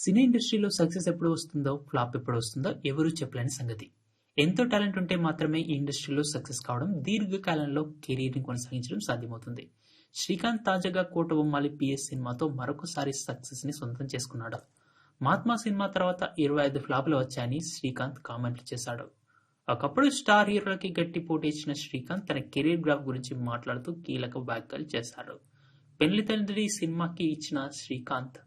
సినీ ఇండస్ట్రీలో సక్సెస్ ఎప్పుడు వస్తుందో ఫ్లాప్ ఎప్పుడు వస్తుందో ఎవరూ చెప్పలేని సంగతి. ఎంతో టాలెంట్ ఉంటే మాత్రమే ఈ ఇండస్ట్రీలో సక్సెస్ కావడం దీర్ఘకాలంలో కెరీర్ని కొనసాగించడం సాధ్యమవుతుంది. శ్రీకాంత్ తాజాగా కోట బొమ్మాలి పిఎస్ సినిమాతో మరొకసారి సక్సెస్ని సొంతం చేసుకున్నాడు. మహాత్మా సినిమా తర్వాత ఇరవై ఐదు ఫ్లాపులు వచ్చాయని శ్రీకాంత్ కామెంట్లు చేశాడు. ఒకప్పుడు స్టార్ హీరోలకి గట్టి పోటీ ఇచ్చిన శ్రీకాంత్ తన కెరీర్ గ్రాఫ్ గురించి మాట్లాడుతూ కీలక వ్యాఖ్యలు చేశారు పెళ్ళి తండ్రి సినిమాకి ఇచ్చిన శ్రీకాంత్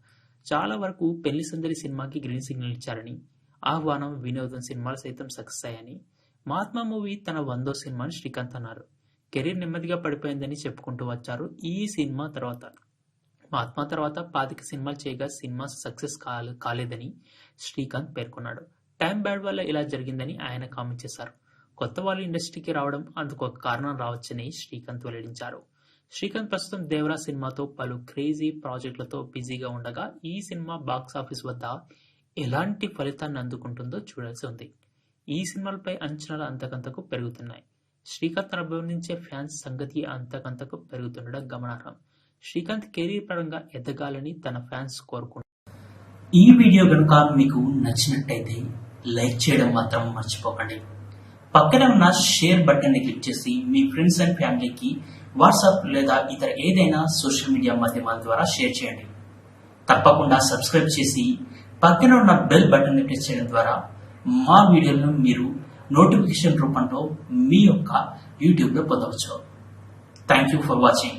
చాలా వరకు పెళ్ళి సందడి సినిమాకి గ్రీన్ సిగ్నల్ ఇచ్చారని ఆహ్వానం వినోదం సినిమాలు సైతం సక్సెస్ అయ్యాయని మహాత్మా మూవీ తన వందో సినిమాని శ్రీకాంత్ అన్నారు. కెరీర్ నెమ్మదిగా పడిపోయిందని చెప్పుకుంటూ వచ్చారు ఈ సినిమా తర్వాత. మహాత్మా తర్వాత పాతిక సినిమాలు చేయగా సినిమా సక్సెస్ కాలే కాలేదని శ్రీకాంత్ పేర్కొన్నాడు. టైం బ్యాడ్ వల్ల ఇలా జరిగిందని ఆయన కామెంట్ చేశారు. కొత్త వాళ్ళు ఇండస్ట్రీకి రావడం అందుకు ఒక కారణం రావచ్చని శ్రీకాంత్ వెల్లడించారు. శ్రీకాంత్ ప్రస్తుతం దేవరా సినిమాతో పలు క్రేజీ ప్రాజెక్టులతో బిజీగా ఉండగా ఈ సినిమా బాక్స్ ఆఫీస్ వద్ద ఎలాంటి ఫలితాన్ని అందుకుంటుందో చూడాల్సి ఉంది. ఈ సినిమాలపై అంచనాలు అంతకంతకు పెరుగుతున్నాయి. శ్రీకాంత్ అనుభవించే ఫ్యాన్స్ సంగతి అంతకంతకు పెరుగుతుండడం గమనార్హం. శ్రీకాంత్ కెరీర్ పరంగా ఎదగాలని తన ఫ్యాన్స్ కోరుకుంటారు ఈ వీడియో కనుక మీకు నచ్చినట్టయితే లైక్ చేయడం మాత్రం మర్చిపోకండి. పక్కన ఉన్న షేర్ బటన్ని క్లిక్ చేసి మీ ఫ్రెండ్స్ అండ్ ఫ్యామిలీకి వాట్సాప్ లేదా ఇతర ఏదైనా సోషల్ మీడియా మాధ్యమాల ద్వారా షేర్ చేయండి. తప్పకుండా సబ్స్క్రైబ్ చేసి పక్కన ఉన్న బెల్ బటన్ని ప్రెస్ చేయడం ద్వారా మా వీడియోలను మీరు నోటిఫికేషన్ రూపంలో మీ యొక్క యూట్యూబ్లో పొందవచ్చు. Thank you for watching